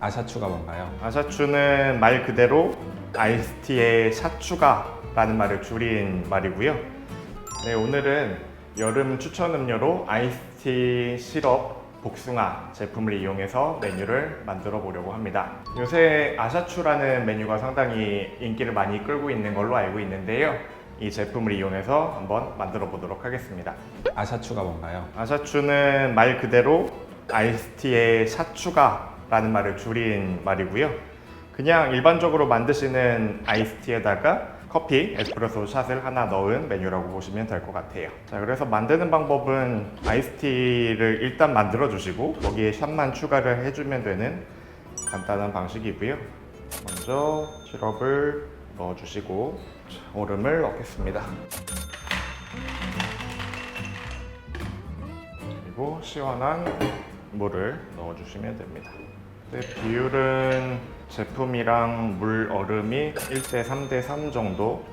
아샤추가 뭔가요? 아샤추는 말 그대로 아이스티의 샤추가라는 말을 줄인 말이고요. 네, 오늘은 여름 추천 음료로 아이스티 시럽 복숭아 제품을 이용해서 메뉴를 만들어 보려고 합니다. 요새 아샤추라는 메뉴가 상당히 인기를 많이 끌고 있는 걸로 알고 있는데요. 이 제품을 이용해서 한번 만들어 보도록 하겠습니다. 아샤추가 뭔가요? 아샤추는 말 그대로 아이스티의 샤추가 라는 말을 줄인 말이고요. 그냥 일반적으로 만드시는 아이스티에다가 커피, 에스프레소 샷을 하나 넣은 메뉴라고 보시면 될 것 같아요. 자, 그래서 만드는 방법은 아이스티를 일단 만들어 주시고 거기에 샷만 추가를 해주면 되는 간단한 방식이고요. 먼저 시럽을 넣어 주시고 얼음을 넣겠습니다. 그리고 시원한 물을 넣어주시면 됩니다. 네, 비율은 제품이랑 물 얼음이 1대 3대 3 정도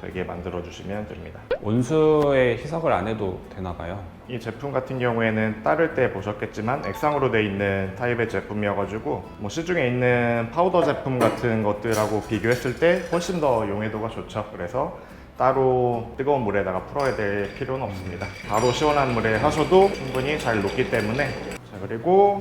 되게 만들어 주시면 됩니다. 온수에 희석을 안 해도 되나 봐요. 이 제품 같은 경우에는 따를 때 보셨겠지만 액상으로 되어 있는 타입의 제품이어가지고 뭐 시중에 있는 파우더 제품 같은 것들하고 비교했을 때 훨씬 더 용해도가 좋죠. 그래서 따로 뜨거운 물에다가 풀어야 될 필요는 없습니다. 바로 시원한 물에 하셔도 충분히 잘 녹기 때문에 자 그리고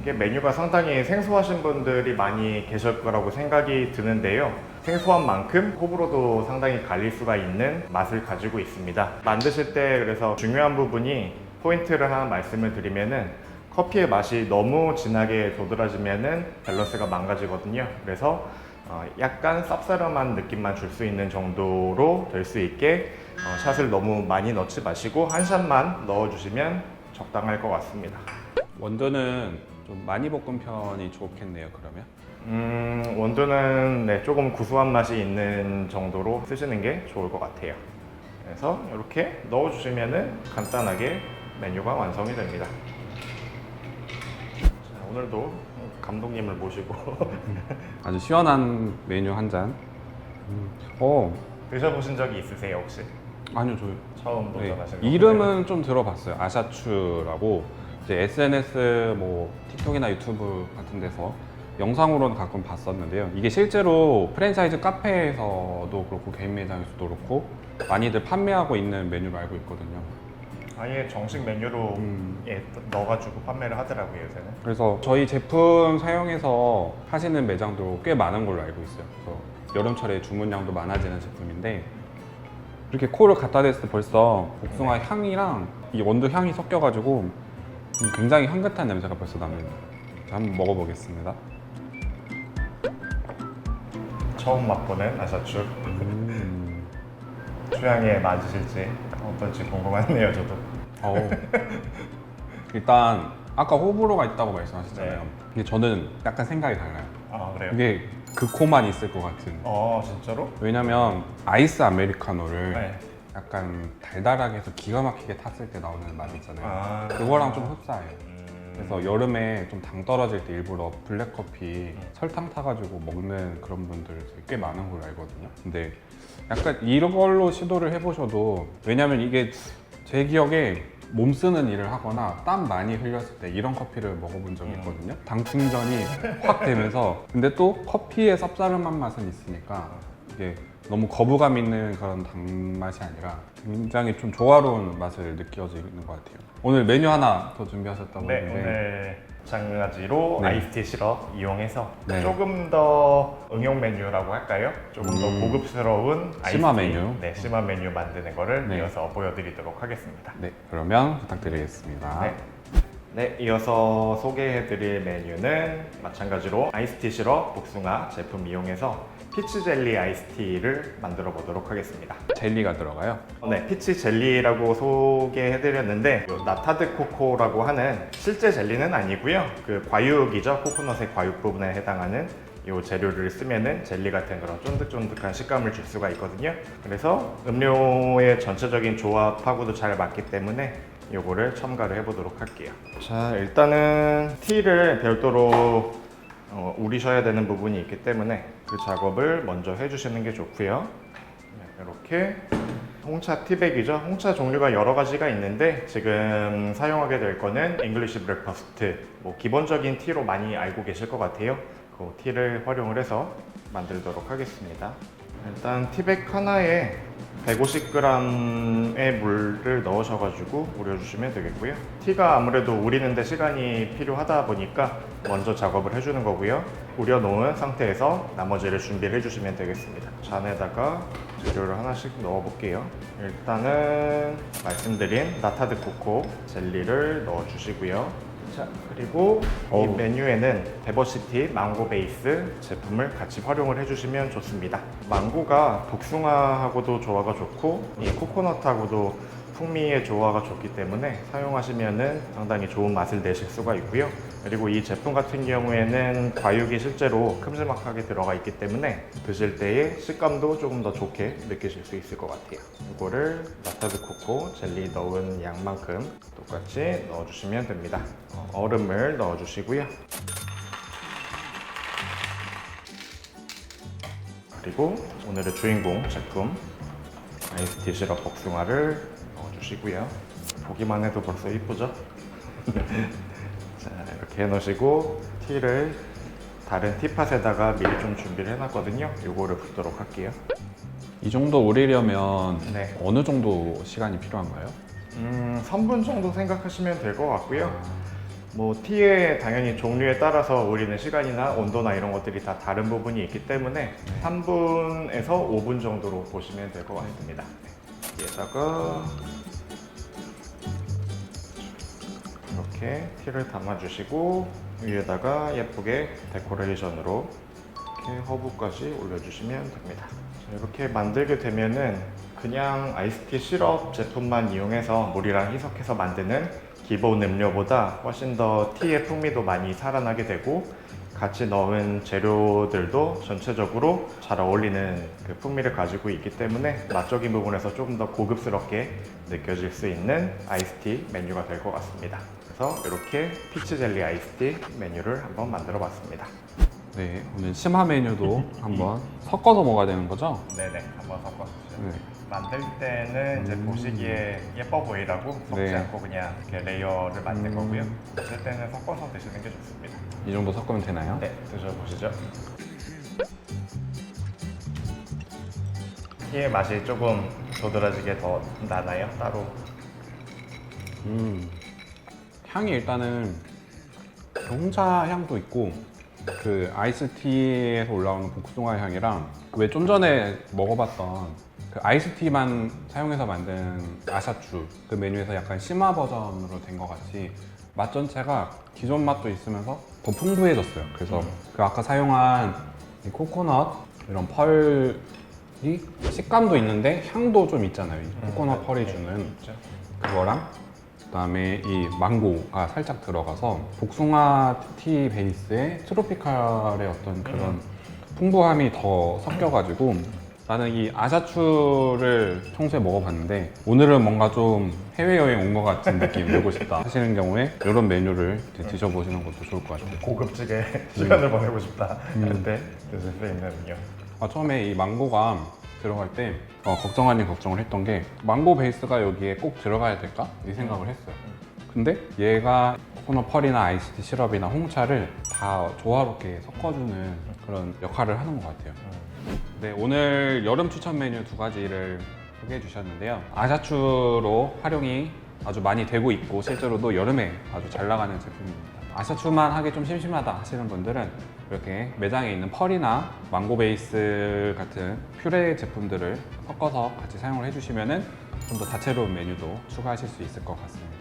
이게 메뉴가 상당히 생소하신 분들이 많이 계실 거라고 생각이 드는데요. 생소한 만큼 호불호도 상당히 갈릴 수가 있는 맛을 가지고 있습니다. 만드실 때 그래서 중요한 부분이 포인트를 하나 말씀을 드리면은 커피의 맛이 너무 진하게 도드라지면은 밸런스가 망가지거든요. 그래서 어, 약간 쌉싸름한 느낌만 줄 수 있는 정도로 될 수 있게 어, 샷을 너무 많이 넣지 마시고 한 샷만 넣어주시면 적당할 것 같습니다. 원두는 좀 많이 볶은 편이 좋겠네요. 그러면 음, 원두는 네, 조금 구수한 맛이 있는 정도로 쓰시는 게 좋을 것 같아요. 그래서 이렇게 넣어주시면은 간단하게 메뉴가 완성이 됩니다. 자, 오늘도 감독님을 모시고 아주 시원한 메뉴 한 잔. 음. 어 드셔보신 적이 있으세요 혹시? 아니요 저 처음 네, 도전하신 거 이름은 좀 들어봤어요. 아샤추라고 이제 SNS 뭐 틱톡이나 유튜브 같은 데서 영상으로는 가끔 봤었는데요. 이게 실제로 프랜차이즈 카페에서도 그렇고 개인 매장에서도 그렇고 많이들 판매하고 있는 메뉴로 알고 있거든요. 아예 정식 메뉴로 음. 예, 넣어가지고 판매를 하더라고요 요새는. 그래서 저희 제품 사용해서 하시는 매장도 꽤 많은 걸로 알고 있어요. 그래서 여름철에 주문량도 많아지는 제품인데 이렇게 코를 갖다 댔을 때 벌써 복숭아 향이랑 이 원두 향이 섞여가지고 굉장히 향긋한 냄새가 벌써 납니다. 자, 한번 먹어보겠습니다. 처음 맛보는 아사추 음. 취향에 맞으실지 어떨지 궁금하네요 저도. 어우. 일단 아까 호불호가 있다고 말씀하셨잖아요. 네. 근데 저는 약간 생각이 달라요. 아 그래요? 이게 그 코만 있을 것 같은. 어 진짜로? 왜냐면 아이스 아메리카노를 네. 약간 달달하게 해서 기가 막히게 탔을 때 나오는 맛 있잖아요. 아. 그거랑 좀 흡사해요. 음. 그래서 여름에 좀 당 떨어질 때 일부러 블랙커피 설탕 타가지고 먹는 그런 분들 꽤 많은 걸로 알거든요. 근데 약간 이런 걸로 시도를 해보셔도 왜냐면 이게 제 기억에 몸 쓰는 일을 하거나 땀 많이 흘렸을 때 이런 커피를 먹어본 적이 음. 있거든요. 당 충전이 확 되면서 근데 또 커피의 쌉싸름한 맛은 있으니까 이게 너무 거부감 있는 그런 단맛이 아니라 굉장히 좀 조화로운 맛을 느껴지는 것 같아요. 오늘 메뉴 하나 더 준비하셨다고 네 했는데 오늘 장가지로 네. 아이스티 시럽 이용해서 네. 조금 더 응용 메뉴라고 할까요? 조금 더 음. 고급스러운 심화 아이스티, 메뉴. 네 심화 메뉴 만드는 거를 네. 이어서 보여드리도록 하겠습니다. 네, 그러면 부탁드리겠습니다. 네. 네, 이어서 소개해드릴 메뉴는 마찬가지로 아이스티 시럽 복숭아 제품 이용해서 피치 젤리 아이스티를 만들어 보도록 하겠습니다. 젤리가 들어가요. 네, 피치 젤리라고 소개해드렸는데 요 나타드 코코라고 하는 실제 젤리는 아니고요. 그 과육이죠. 코코넛의 과육 부분에 해당하는 이 재료를 쓰면은 젤리 같은 그런 쫀득쫀득한 식감을 줄 수가 있거든요. 그래서 음료의 전체적인 조합하고도 잘 맞기 때문에 요거를 첨가를 해보도록 할게요. 자, 일단은 티를 별도로 어, 우리셔야 되는 부분이 있기 때문에 그 작업을 먼저 해주시는 게 좋고요. 네, 이렇게 홍차 티백이죠. 홍차 종류가 여러 가지가 있는데 지금 사용하게 될 거는 잉글리시 브렉퍼스트. 뭐 기본적인 티로 많이 알고 계실 것 같아요. 그 티를 활용을 해서 만들도록 하겠습니다. 일단 티백 하나에 150g의 물을 넣으셔가지고 우려주시면 되겠고요. 티가 아무래도 우리는데 시간이 필요하다 보니까 먼저 작업을 해주는 거고요. 우려 놓은 상태에서 나머지를 준비를 해주시면 되겠습니다. 잔에다가 재료를 하나씩 넣어볼게요. 일단은 말씀드린 나타드 코코 젤리를 넣어주시고요. 자, 그리고 이 어우. 메뉴에는 데버시티 망고 베이스 제품을 같이 활용을 해주시면 좋습니다. 망고가 복숭아하고도 조화가 좋고 이 코코넛하고도 풍미의 조화가 좋기 때문에 사용하시면은 상당히 좋은 맛을 내실 수가 있고요. 그리고 이 제품 같은 경우에는 과육이 실제로 큼지막하게 들어가 있기 때문에 드실 때의 식감도 조금 더 좋게 느끼실 수 있을 것 같아요. 이거를 나타드 코코 젤리 넣은 양만큼 똑같이 넣어주시면 됩니다. 어, 얼음을 넣어주시고요. 그리고 오늘의 주인공 제품 아이스티 시럽 복숭아를 주시고요. 보기만 해도 벌써 이쁘죠? 자 이렇게 해놓으시고 티를 다른 티팟에다가 미리 좀 준비를 해놨거든요. 요거를 붓도록 할게요. 이 정도 우리려면 네. 어느 정도 시간이 필요한가요? 음, 3분 정도 생각하시면 될 것 같고요. 뭐 티의 당연히 종류에 따라서 우리는 시간이나 온도나 이런 것들이 다 다른 부분이 있기 때문에 3분에서 5분 정도로 보시면 될 것 같습니다. 네. 여기에다가 이렇게 티를 담아주시고 위에다가 예쁘게 데코레이션으로 이렇게 허브까지 올려주시면 됩니다. 자, 이렇게 만들게 되면은 그냥 아이스티 시럽 제품만 이용해서 물이랑 희석해서 만드는 기본 음료보다 훨씬 더 티의 풍미도 많이 살아나게 되고 같이 넣은 재료들도 전체적으로 잘 어울리는 그 풍미를 가지고 있기 때문에 맛적인 부분에서 조금 더 고급스럽게 느껴질 수 있는 아이스티 메뉴가 될 것 같습니다. 그래서 이렇게 피치 젤리 아이스티 메뉴를 한번 만들어 봤습니다. 네, 오늘 심화 메뉴도 한번 섞어서 먹어야 되는 거죠? 네네, 한번 섞어주세요. 네. 만들 때는 이제 음. 보시기에 예뻐 보이라고 섞지 네. 않고 그냥 이렇게 레이어를 만든 음. 거고요. 드실 때는 섞어서 드시는 게 좋습니다. 이 정도 섞으면 되나요? 네, 드셔보시죠. 티의 맛이 조금 도드라지게 더 나나요? 따로? 음, 향이 일단은 그 홍차 향도 있고 그 아이스티에서 올라오는 복숭아 향이랑 왜 좀 전에 먹어봤던 그 아이스티만 사용해서 만든 아샤추 그 메뉴에서 약간 심화 버전으로 된 것 같이 맛 전체가 기존 맛도 있으면서 더 풍부해졌어요. 그래서 그 아까 사용한 이 코코넛 이런 펄이 식감도 있는데 향도 좀 있잖아요. 이 코코넛 펄이 주는 그렇죠? 그거랑 그다음에 이 망고가 살짝 들어가서 복숭아 티 베이스에 트로피칼의 어떤 그런 풍부함이 더 섞여가지고 나는 이 아샤추를 평소에 먹어봤는데 오늘은 뭔가 좀 해외여행 온 것 같은 느낌 내고 싶다 하시는 경우에 이런 메뉴를 이제 드셔보시는 것도 좋을 것 같아요. 고급지게 시간을 보내고 싶다 음. 수 있는 음료. 아, 처음에 이 망고가 들어갈 때 어, 걱정 아닌 걱정을 했던 게 망고 베이스가 여기에 꼭 들어가야 될까? 이 생각을 했어요. 근데 얘가 코코넛 펄이나 아이스티 시럽이나 홍차를 다 조화롭게 섞어주는 그런 역할을 하는 것 같아요. 네, 오늘 여름 추천 메뉴 두 가지를 소개해 주셨는데요. 아샤추로 활용이 아주 많이 되고 있고 실제로도 여름에 아주 잘 나가는 제품입니다. 아샤추만 하기 좀 심심하다 하시는 분들은 이렇게 매장에 있는 펄이나 망고 베이스 같은 퓨레 제품들을 섞어서 같이 사용을 해주시면 좀 더 다채로운 메뉴도 추가하실 수 있을 것 같습니다.